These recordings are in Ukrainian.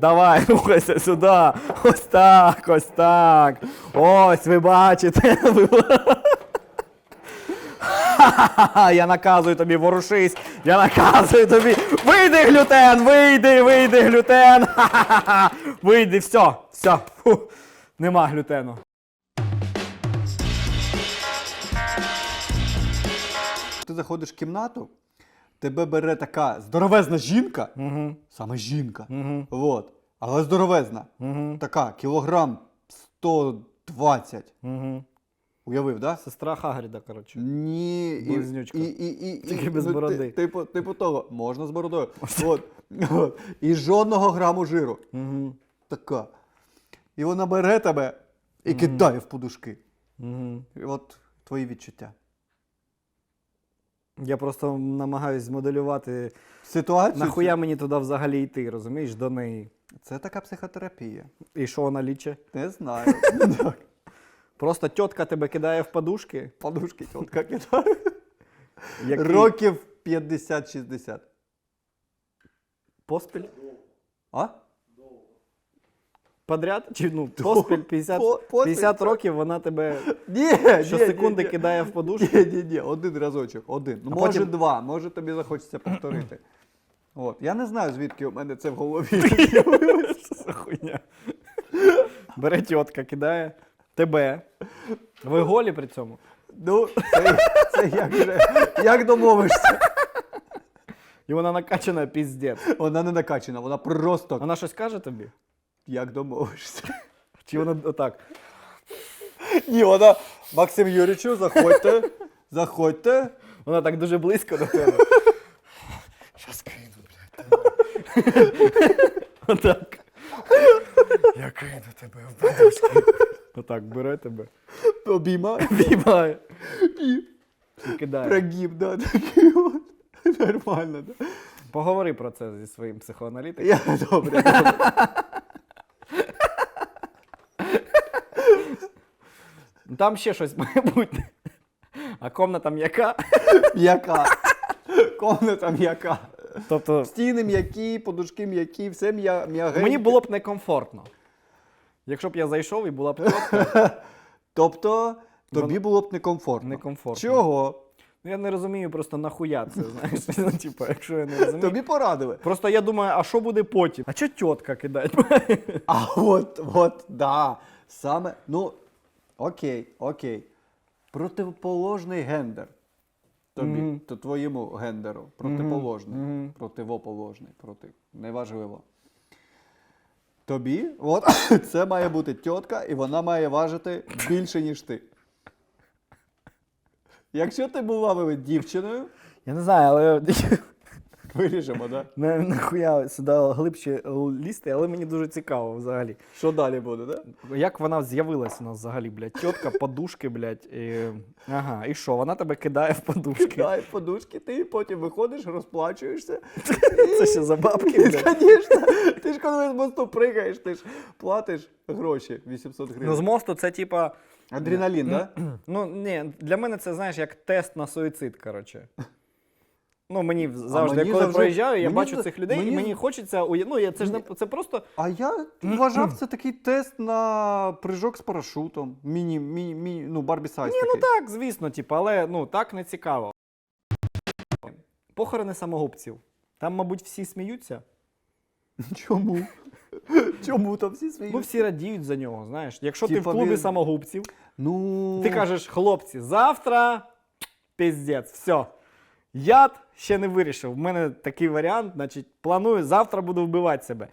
Давай, рухайся сюди. Ось так, ось так. Ось, ви бачите. Я наказую тобі, ворушись. Я наказую тобі. Вийди, глютен, вийди, вийди, глютен. Вийди, все, все. Фу. Нема глютену. Ти заходиш в кімнату, тебе бере така здоровезна жінка, Угу. саме жінка. Угу. Вот. Але здоровезна. Угу. Така, кілограм 120. Угу. Уявив, да? Сестра Хагріда, коротше. Ні, і, і, і, і, Тільки без ну, бороди. ти- Типу, типу того, можна з бородою. От, от. І жодного граму жиру. Угу. Така. І вона бере тебе і кидає в подушки. Угу. І от твої відчуття. Я просто намагаюсь змоделювати, Ситуацію. нахуя мені туди взагалі йти, розумієш, до неї. Це така психотерапія. І що вона ліче? Не знаю. Так. Просто тітка тебе кидає в подушки. Подушки тітка кидає. Який? Років 50-60. Поспіль? А? Подряд? Чи ну, поспіль 50, По- поспіль. 50 років вона тебе Ні, щосекунди ні, ні. кидає в подушку. Ні, ні, ні, один разочок, один. Ну, А може потім- два, може тобі захочеться повторити. От. Я не знаю, звідки у мене це в голові. Що за хуйня? Бере тітка, кидає тебе. Ви голі при цьому? Ну, це, це як, же, як домовишся. І вона накачана піздець. Вона не накачана, вона просто Вона щось каже тобі? Як домовишся. Чи вона отак? Ні, вона Максим Юрійовичу, заходьте, заходьте. Вона так дуже близько до тебе. Щас кину, блядь. Отак. Я кину тебе в подушки. Отак бере тебе. Обіймаю. Біймає. І кидає. прогиб, да, такий от. Нормально, да. Поговори про це зі своїм психоаналітиком. Я добре, добре. Там ще щось має бути. А комната м'яка. М'яка. Комната м'яка. Тобто Стіни м'які, подушки м'які, все м'я- м'ягеньке. мені було б некомфортно. Якщо б я зайшов і була б Тобто тобі Вон- було б некомфортно. некомфортно. Чого? Ну, Я не розумію просто нахуя це, знаєш. Ну, типу, якщо я не розумію. Тобі порадили. Просто я думаю, а що буде потім? А що тітка кидає? А от, от, да. Саме, ну, окей, окей. Противоположний гендер. Тобі, Мгм. то твоєму гендеру. Протиположний. Мгм. Противоположний. Проти. Неважливо. Тобі, от, це має бути тітка, і вона має важити більше, ніж ти. Якщо ти була би дівчиною, Я не знаю, але виріжемо, да? на- нахуя сюди глибше лізти, але мені дуже цікаво взагалі. Що далі буде, да? Як вона з'явилась у нас взагалі, блядь? Тітка, подушки, блядь. І... Ага, і що? Вона тебе кидає в подушки. Дай подушки, ти потім виходиш, розплачуєшся. Це ще за бабки, блядь. Звісно, ти ж коли з мосту пригаєш, ти ж платиш гроші 800 Ну, з мосту це типа. Адреналін, так? Ну, ні, для мене це, знаєш, як тест на суїцид, коротше. Ну, мені завжди, мені коли завжди- проїжджаю, я мені бачу за- цих людей, мені і мені хочеться. уя- Ну, я, це ж не це просто. А я вважав це такий тест на прыжок з парашутом. Міні, міні, міні ну, Барбі Сайз Ні, ну такий. так, звісно, типу, але ну так не цікаво. Похорони самогубців. Там, мабуть, всі сміються. Чому? Чому там всі свої? Ну, всі радіють за нього, знаєш. Якщо ти в Типа клубі він- самогубців, Ну, ти кажеш, хлопці, завтра піздець, все. Я ще не вирішив. У мене такий варіант, значить, планую, завтра буду вбивати себе.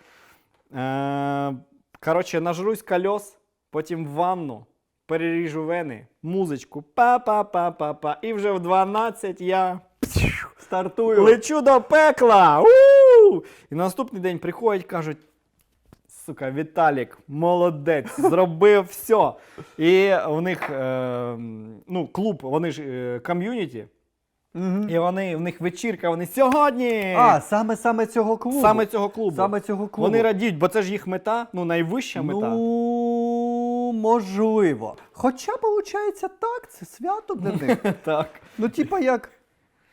Е, коротше, нажрусь кольос, потім в ванну, переріжу вени, музичку, па-па-па-па-па. І вже в 12 я стартую. лечу до пекла. У! І наступний день приходять, кажуть. Сука, Віталік, молодець, зробив все. І в них е, ну, клуб, вони ж е, ком'юніті, Мгм. і вони, в них вечірка, вони сьогодні. А, саме саме цього клубу. саме цього клубу. Саме цього клубу. Вони радіють, бо це ж їх мета, ну найвища мета. Ну, можливо. Хоча, виходить, так, це свято для них. Так. Ну, типа як.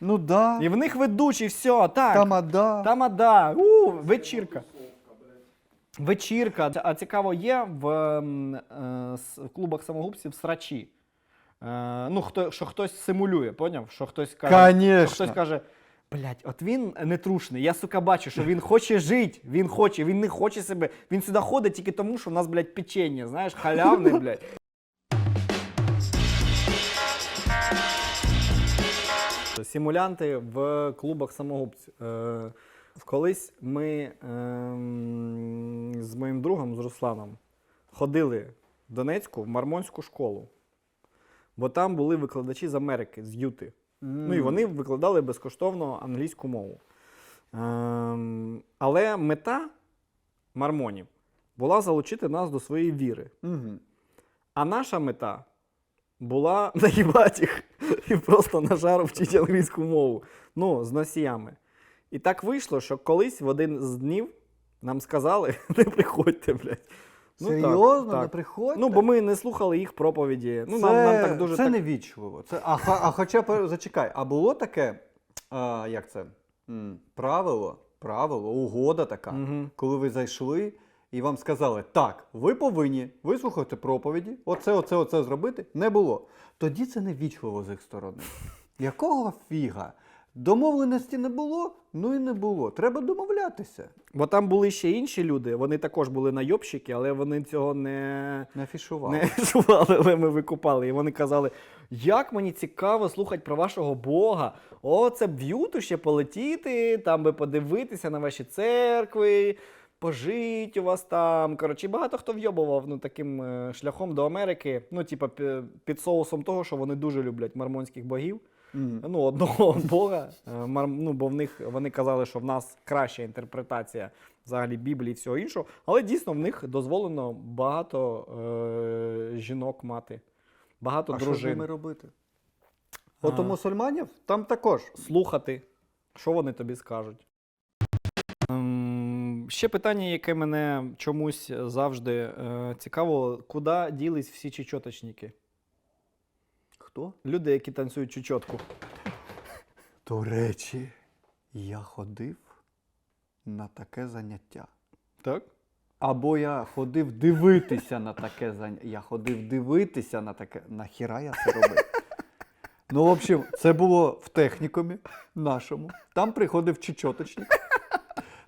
Ну да. І в них ведучий, все, так. Тамада. Тамада, у, вечірка. вечірка. А цікаво, є в, е, в клубах самогубців срачі. Е, ну, хто, що хтось симулює, поняв? Що хтось каже, що хтось каже. Блять, от він нетрушний. Я сука бачу, що він хоче жити. Він хоче, він не хоче себе. Він сюди ходить тільки тому, що в нас, блядь, печення, знаєш, халявне, блядь. Симулянти в клубах самогубців. Е, колись ми ем, з моїм другом, з Русланом, ходили в Донецьку в Мармонську школу. Бо там були викладачі з Америки, з Юти. Ну і вони викладали безкоштовно англійську мову. Ем, але мета мармонів була залучити нас до своєї віри. Угу. А наша мета була наїбати їх і просто на жару вчити англійську мову. Ну, з носіями. І так вийшло, що колись в один з днів нам сказали, не приходьте, блядь. Ну, так, Серйозно, не так. приходьте? Ну, бо ми не слухали їх проповіді. Ну, це, нам, нам так дуже це так... невічливо. Це, а, а хоча зачекай, а було таке, а, як це? Правило, правило, угода така, Мгм. коли ви зайшли і вам сказали, так, ви повинні вислухати проповіді, оце, оце, оце зробити, не було. Тоді це невічливо з їх сторони. Якого фіга? Домовленості не було, ну і не було. Треба домовлятися. Бо там були ще інші люди, вони також були найобщики, але вони цього не, Не афішував. не шували, але ми викупали. І вони казали: як мені цікаво слухати про вашого Бога. О, це б в Юту ще полетіти, там би подивитися на ваші церкви, пожить у вас там. Коротше, багато хто вйобував ну, таким е, шляхом до Америки. Ну, типа, під соусом того, що вони дуже люблять мармонських богів. Ну, одного Бога. Е, Ну, бо в них вони казали, що в нас краща інтерпретація взагалі Біблії і всього іншого. Але дійсно в них дозволено багато е- жінок мати, багато А що з ними робити? От у мусульманів там також. Слухати, що вони тобі скажуть. Ем, ще питання, яке мене чомусь завжди е- цікаво, куди ділись всі чечоточники? Хто? Люди, які танцюють чечотку. До речі, я ходив на таке заняття. Так? Або я ходив дивитися на таке заняття. Я ходив дивитися на таке. Нахіра я це робив? Ну, в общем, це було в технікумі нашому. Там приходив чечоточник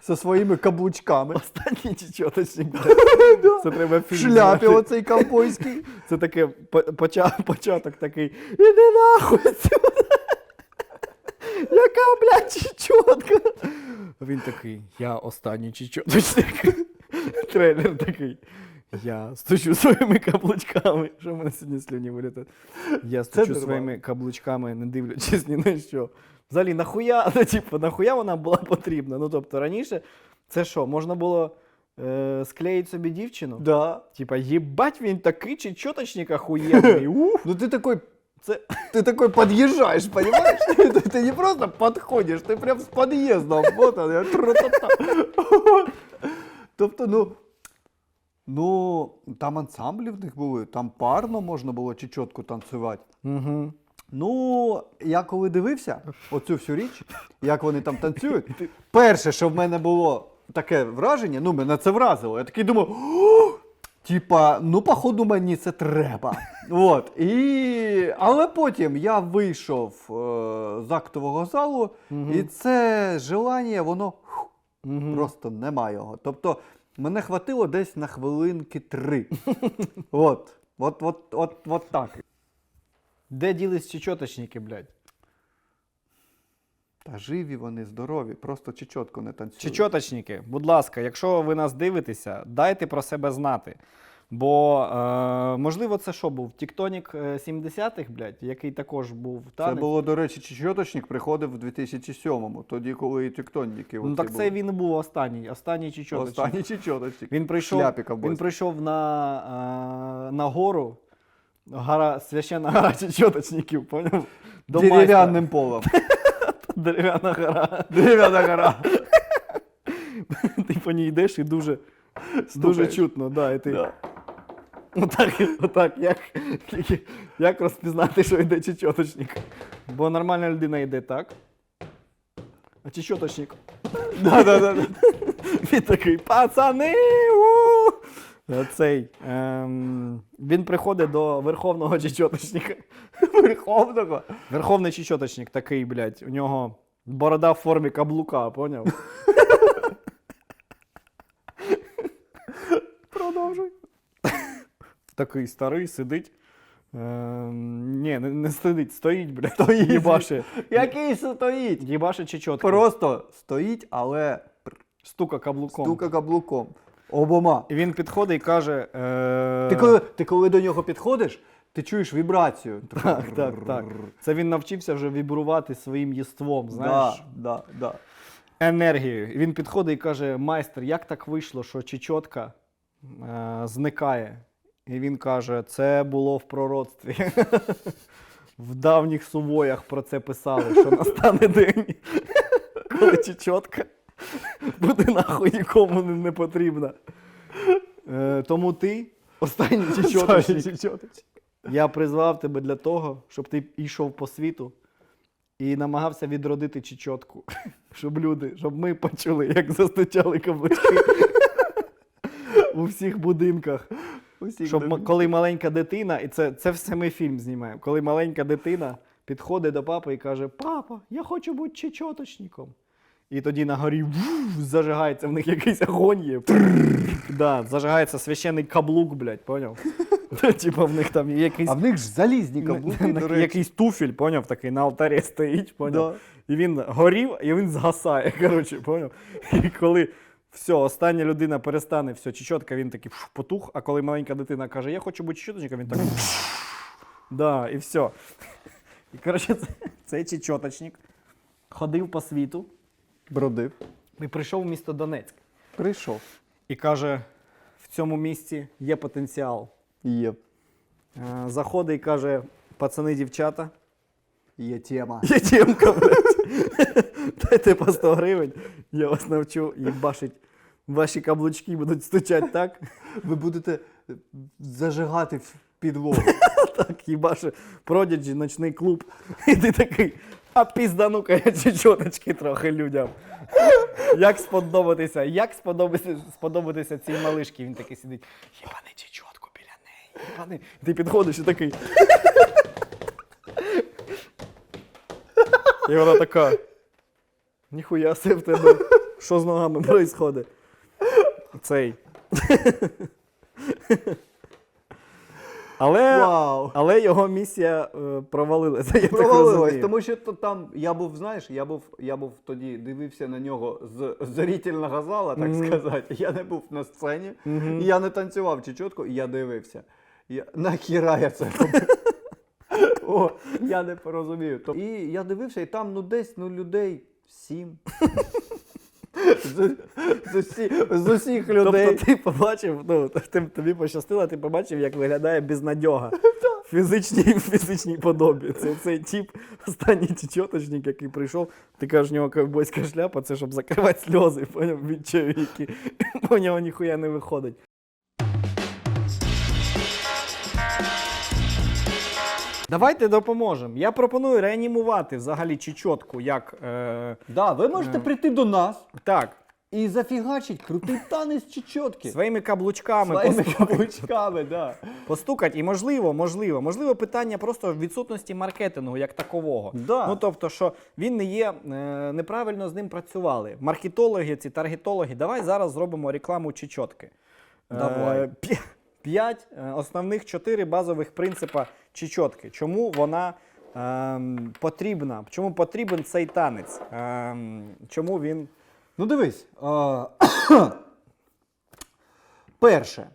зі своїми каблучками. Останній чечоточник. Це треба В фільм. шляпі зняти. оцей ковбойський. Це таке по- поча- початок такий. Іди нахуй сюди. Яка, блядь, чечотка? Він такий, я останній чечоточник. Трейлер такий. Я стучу своїми каблучками. Що в мене сьогодні слюні вилітають? Я стучу нормально. своїми каблучками, не дивлячись ні на що. Взагалі, нахуя, ну, типу, нахуя вона була потрібна? Ну, тобто, раніше це що, можна було е, склеїти собі дівчину? Да. Типа, ебать, він такий чечоточник охуєнний. Ух. Ну ты такой, Це... ты такой подъезжаешь, понимаешь? Ты, ты не просто подходишь, ты прям с подъездом. Вот он, я тра-та-та. Вот. Тобто, ну, ну, там ансамблі в них були, там парно можна було чечотку танцювати. Угу. Ну, я коли дивився оцю всю річ, як вони там танцюють, перше, що в мене було таке враження, ну, мене це вразило. Я такий думав, «О, типа, ну, походу, мені це треба. От. І... Але потім я вийшов е, з актового залу, і це желання, воно фу, просто нема його. Тобто, мене хватило десь на хвилинки три. От. От, от, от, от так. Де ділись чечоточники, блядь? Та живі вони, здорові, просто чечотку не танцюють. Чечоточники, будь ласка, якщо ви нас дивитеся, дайте про себе знати. Бо, е, можливо, це що був? Тіктонік е, 70-х, блядь, який також був Це було, до речі, чечоточник приходив в 2007-му, тоді, коли і тектоніки. Ну так це він і був останній. Останній чечоточник. Останній чечоточник. Він прийшов, Шляпі він прийшов на, е, на гору, гора, священна гора чечоточників, поняв? Дерев'яним полом. Дерев'яна гора. Дерев'яна гора. Ти по ній йдеш і дуже, дуже чутно, да, і ти. Да. Отак, отак, як, як розпізнати, що йде чечоточник? Бо нормальна людина йде так. А чечоточник. Да, да, да. Він такий, пацани! у!» Цей, ем, він приходить до верховного чечоточника. Верховного. Верховний чечоточник такий, блядь, у нього борода в формі каблука, поняв? Продовжуй. Такий старий сидить. Ем, ні, не, не сидить, стоїть, блядь. Стоїть. Їбаше. Який стоїть? Їбаше чечотка. Просто стоїть, але Стука каблуком. стука каблуком. Обома. І він підходить і каже. Е... Ти коли, ти коли до нього підходиш, ти чуєш вібрацію. Так, так, так. Це він навчився вже вібрувати своїм єством, знаєш, Да, да, да. енергією. І він підходить і каже: майстер, як так вийшло, що чечотка е, зникає? І він каже: це було в пророцтві. В давніх сувоях про це писали, що настане день, коли чечотка буде нахуй нікому не, потрібна. Е, тому ти, останній чечоточник, я призвав тебе для того, щоб ти йшов по світу і намагався відродити чечотку. Щоб люди, щоб ми почули, як застучали каблучки у всіх будинках. Усіх Щоб м- коли маленька дитина, і це, це все ми фільм знімаємо, коли маленька дитина підходить до папи і каже: Папа, я хочу бути чечоточником. І тоді на горі зажигається в них якийсь огонь є. да, зажигається священний каблук, блядь, поняв? Типа в них там є якийсь, А в них ж залізні каблуки, до речі. якийсь туфель, поняв, такий на алтарі стоїть, поняв? Да. І він горів, і він згасає. Коротше, поняв? І коли все, остання людина перестане, все, чечотка, він такий пш, потух, а коли маленька дитина каже, я хочу бути чечоточником, він так. да, і все. І коротше, це- цей чечоточник ходив по світу Бродив. і прийшов в місто Донецьк. Прийшов. І каже: в цьому місці є потенціал. Є. Е, Заходить і каже: пацани, дівчата, Є тема. Є тємка, блядь. Дайте по 100 гривень, я вас навчу їбашить. Ваші каблучки будуть стучати так, Ви будете е, зажигати в підлогу. так, їбаше, продяджі, ночний клуб. І ти такий, а піздану-ка я чечоточки трохи людям. Як сподобатися, як сподобатися, сподобатися цій малишці? Він такий сидить, їбани чечотку біля неї, їбани. Ти підходиш і такий. І вона така. Ніхуя се в тебе. Що з ногами происходить? Цей. Але, Вау! але його місія е, провалилася. Я так Провалилось, розумію. тому що то там я був, знаєш, я був, я був тоді дивився на нього з зорітельного зала, так Мгм. сказати. Я не був на сцені, Мгм. і я не танцював чечотку, і я дивився. Я, нахіра я це робив? О, я не порозумію. То- І я дивився, і там ну десь ну, людей сім. З, з, усі, з усіх людей. Тобто ти побачив, ну ти- тобі пощастило, ти побачив, як виглядає безнадьога. В фізичній, в фізичній подобі. Це цей тип, останній чечоточник, який прийшов, ти кажеш, у нього ковбойська шляпа, це щоб закривати сльози, поняв, від чоловіки. У нього ніхуя не виходить. Давайте допоможемо. Я пропоную реанімувати взагалі Чечотку як. Е... Да, ви можете е, прийти до нас Так, і зафігачить крутий танець Чечотки. своїми каблучками Своїми постукати. каблучками, да. постукать, і можливо, можливо, можливо, питання просто в відсутності маркетингу як такового. Да. Ну тобто, що він не є е, неправильно з ним працювали. Маркетологи, ці таргетологи. Давай зараз зробимо рекламу чечотки. Давай. Е, П'ять е, основних 4 базових принципа чечотки. Чому вона е, потрібна? Чому потрібен цей танець? Е, чому він. Ну, дивись. Перше.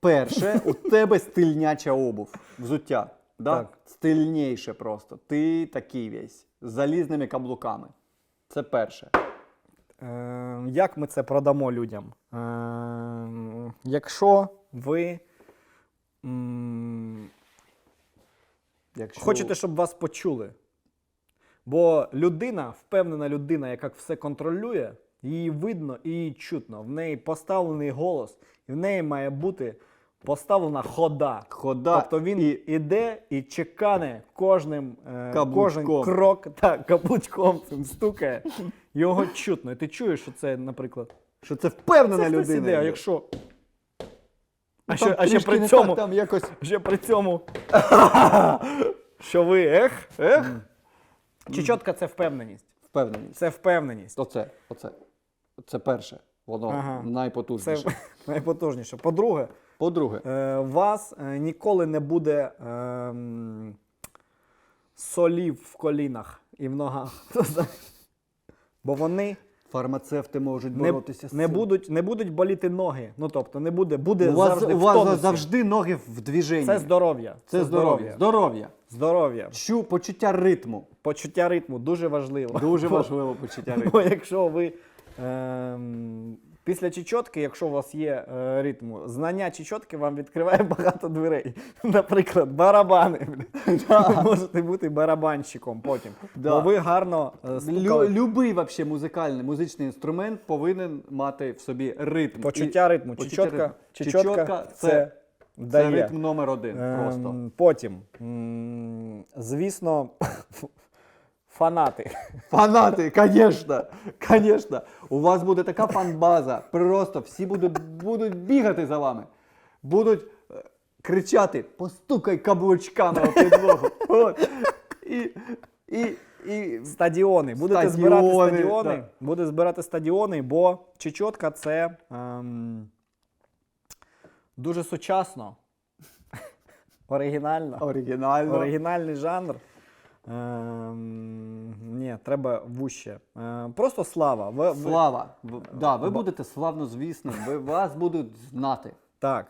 Перше, у тебе стильняча обув. Взуття. Да? Так. Стильніше просто. Ти такий весь. З залізними каблуками. Це перше. Е, як ми це продамо людям? Е, якщо ви м, Якщо... хочете, щоб вас почули. Бо людина, впевнена людина, яка все контролює, її видно і її чутно. В неї поставлений голос, і в неї має бути поставлена хода. Хода Тобто він і іде і чекане кожним е, кожен крок, так, каблучком цим стукає. Його чутно. І ти чуєш, що це, наприклад, що це впевнена це людина. іде, а якщо. А Ну, ще, а ще трішки при не цьому, так, там якось ще при цьому, що ви ех, ех. Чечотка це впевненість. впевненість. Це впевненість. Оце, оце. Це перше. Воно Ага. Це найпотужніше. найпотужніше. По-друге, По-друге, е, у вас е, ніколи не буде ем, солів в колінах і в ногах. Бо вони фармацевти можуть не, боротися з не, будуть, не будуть боліти ноги. Ну тобто не буде, буде У вас, завжди у в тонусі. завжди ноги в движенні. Це здоров'я. Це здоров'я. Здоров'я. Здоров'я. Чу, почуття ритму. Почуття ритму дуже важливо. Дуже важливо почуття ритму. Бо якщо ви ем, після чечотки, якщо у вас є е, ритму, знання чечотки вам відкриває багато дверей. Наприклад, барабани. Ви можете бути барабанщиком потім. Да. Бо ви гарно е, Лю, стукали. любий вообще музикальний музичний інструмент повинен мати в собі ритм. Почуття ритму. почуття Чечотка, ритму. чечотка це, це- дає. ритм номер один. Просто. Ем, Потім, м, звісно, фанати. Фанати, звісно, звісно. У вас буде така фанбаза. Просто всі будуть, будуть бігати за вами. Будуть е, кричати: постукай каблучками о підлогу. От. І, і, і Стадіони. Будете Стадіони, збирати стадіони. да. Будете збирати стадіони, бо чечотка це ем, дуже сучасно, оригінально. оригінально. Оригінальний жанр. Ем, ні, треба вуще. Ем, просто слава. Ви, ви- Слава. Ви, Да, ви Ба- будете славно звісно, ви, вас будуть знати. Так.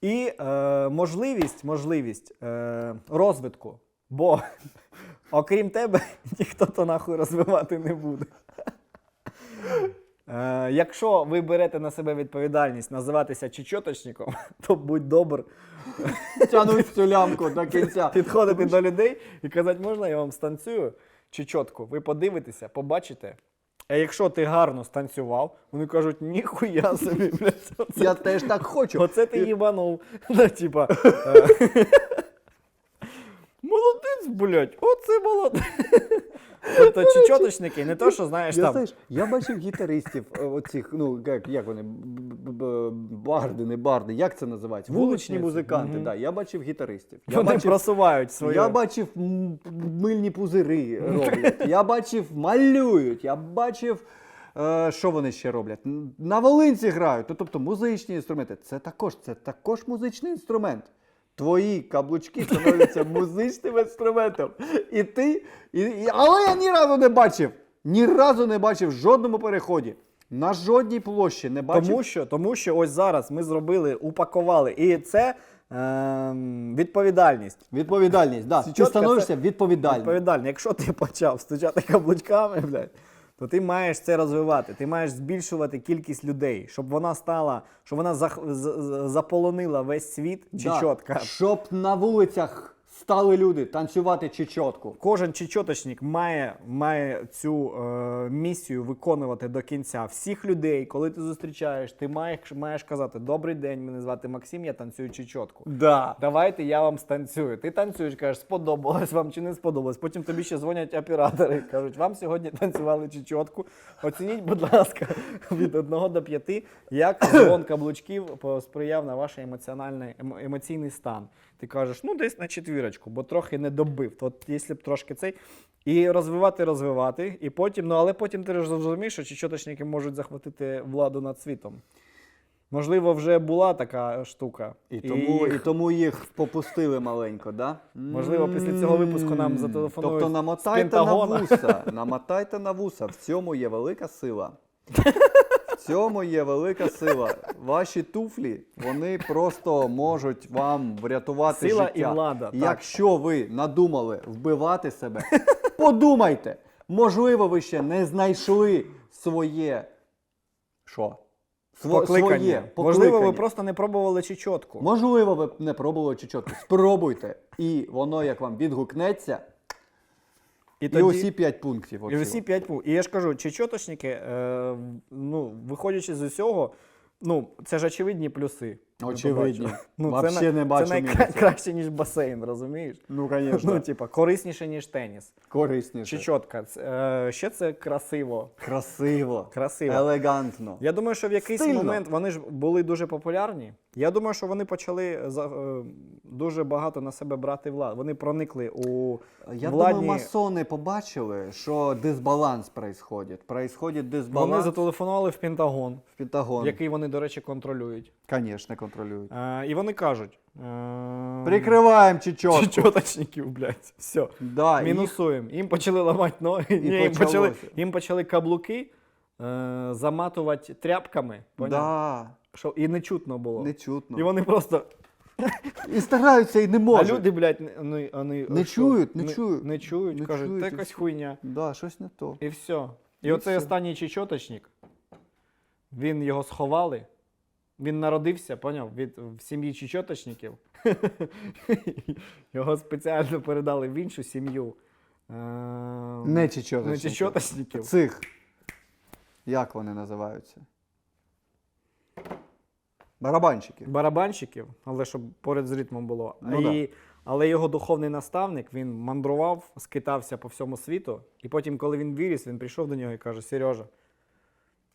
І е, можливість, можливість е, розвитку. Бо окрім тебе, ніхто то нахуй розвивати не буде. Е, якщо ви берете на себе відповідальність називатися чечоточником, то будь добр Тянуть цю лямку до кінця. підходити до людей і казати, можна я вам станцюю чечотку? Ви подивитеся, побачите. А якщо ти гарно станцював, вони кажуть, ніхуя собі, блядь, оце Я теж так хочу. Оце ти їбанув. Ну, типа. е, Молодець, блядь, оце молодець. Тобто чечоточники, не то, що знаєш Я, там. знаєш, я бачив гітаристів, е, оцих, ну як, як вони, б- б- б- барди, не барди, як це називається? Вуличні Вуличниці. музиканти, Мгм. да, я бачив гітаристів. Я Вони бачив, просувають своє. я бачив м, мильні пузири роблять, я бачив, малюють, я бачив, е, що вони ще роблять. На волинці грають, ну, тобто музичні інструменти. Це також, це також музичний інструмент. Твої каблучки становляться музичним інструментом. І ти. І, і- але я ні разу не бачив. Ні разу не бачив в жодному переході. На жодній площі не бачив. Тому що, тому що ось зараз ми зробили, упакували. І це ем, відповідальність. Відповідальність, да. Ти становишся відповідальним. Відповідальність. Якщо ти почав стучати каблучками, блядь, то ти маєш це розвивати. Ти маєш збільшувати кількість людей, щоб вона стала, щоб вона зах- з- з- заполонила весь світ Да. чечотка. Щоб на вулицях стали люди танцювати чечотку. Кожен чечоточник має, має цю е, місію виконувати до кінця. Всіх людей, коли ти зустрічаєш, ти маєш, маєш казати: Добрий день, мене звати Максим, я танцюю чечотку. Да. Давайте я вам станцюю. Ти танцюєш, кажеш, сподобалось вам чи не сподобалось. Потім тобі ще дзвонять оператори. Кажуть, вам сьогодні танцювали чечотку. Оцініть, будь ласка, від 1 до 5, як дзвон каблучків посприяв на ваш емоціональний емоційний стан. Ти кажеш, ну десь на четвірочку, бо трохи не добив. От якщо б трошки цей. І розвивати, розвивати, і потім, ну але потім ти ж зрозумієш, що чечоточники можуть захватити владу над світом. Можливо, вже була така штука. І тому, їх- і тому їх попустили маленько, да? Можливо, після цього випуску нам зателефонують Тобто з намотайте на вуса. Намотайте на вуса. В цьому є велика сила. Цьому є велика сила. Ваші туфлі, вони просто можуть вам врятувати Сила життя. і влада, так. Якщо ви надумали вбивати себе, подумайте. Можливо, ви ще не знайшли своє. Що? Сво- Покликання. Своє Можливо, ви покликання. просто не пробували чечотку. Можливо, ви не пробували чечотку. Спробуйте. І воно як вам відгукнеться, І, і, тоді, усі п'ять пунктів. і усі п'ять пунктів. І я ж кажу, чечоточники, е, ну, виходячи з усього, ну, це ж очевидні плюси. Очевидні. побачив. Ну, Вообще це, не бачу Це найкраще, ніж басейн, розумієш? Ну, звісно. Ну, типа, корисніше, ніж теніс. Корисніше. Чечотка. Е, ще це красиво. Красиво. Красиво. Елегантно. Я думаю, що в якийсь Стильно. момент вони ж були дуже популярні. Я думаю, що вони почали за, е, дуже багато на себе брати владу. Вони проникли у Я владні. думаю, масони побачили, що дисбаланс происходит. Происходит Вони зателефонували в Пентагон, в Пентагон. який вони, до речі, контролюють. Звісно, контролюють. Е, і вони кажуть: е, Прикриваємо чечотку. чечоточників, блядь. Все. Да, їх- Мінусуємо. Їм почали ламати ноги, Ні, їм, почали, почалося. їм почали каблуки е, заматувати тряпками. Поняв? Да, Що, і не чутно було. не чутно. І вони просто. І стараються і не можуть. А люди, блядь, не, вони, вони, Не що, чують, не чують. Не чують, Не кажуть, чують, і якась все. хуйня. Да, щось не то. І все. І, І оцей все. останній чечоточник, він його сховали. Він народився, поняв, від, в сім'ї чечоточників. його спеціально передали в іншу сім'ю. Е, Не чечоточників. не чечоточників. Цих. Як вони називаються? Барабанщики. барабанщиків, але щоб поряд з ритмом було. Ну і, Але його духовний наставник він мандрував, скитався по всьому світу. І потім, коли він виріс, він прийшов до нього і каже: Сережа,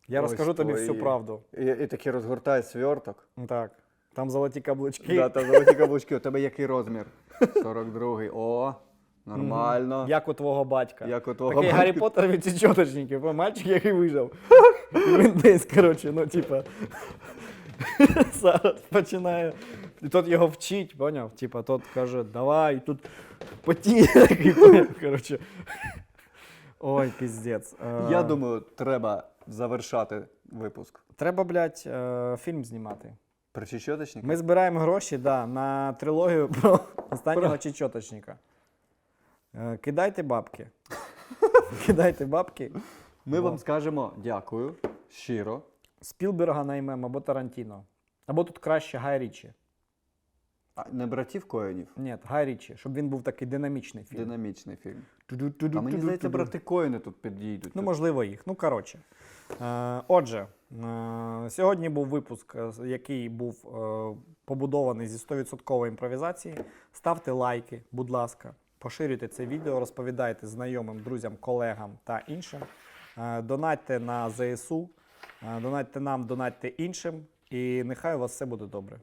я Ось розкажу тобі всю твої. правду. І, і такі розгортає сверток. Ну Так, там золоті каблучки. Да, там золоті каблучки. У тебе який розмір? 42-й. О, нормально. Як у твого батька. Як у твого Такий батька. Гаррі Поттер від чечоточників, бо мальчик, який вижив. Він десь, коротше, ну, типа. Зараз починає. І тот його вчить, поняв? Типа, тот каже, давай, тут такий, поняв, коротше. Ой, піздець. Е, Я думаю, треба завершати випуск. Треба, блядь, е, фільм знімати. Про чечоточника? Ми збираємо гроші да, на трилогію про останнього чечоточника. Е, Кидайте бабки. Кидайте бабки. Ми вам скажемо дякую щиро. Спілберга наймемо або Тарантіно. Або тут краще Гай Річі. А, Не братів Коїнів. Ні, Гай Річі, щоб він був такий динамічний фільм. Динамічний фільм. А мені здається, брати Коїни тут підійдуть. Ну, можливо, їх. Ну, коротше. Е, отже, е, сьогодні був випуск, е, який був е, побудований зі 100% імпровізації. Ставте лайки, будь ласка, поширюйте це відео, розповідайте знайомим, друзям, колегам та іншим. Е, донатьте на ЗСУ, е, донатьте нам, донатьте іншим. І нехай у вас все буде добре.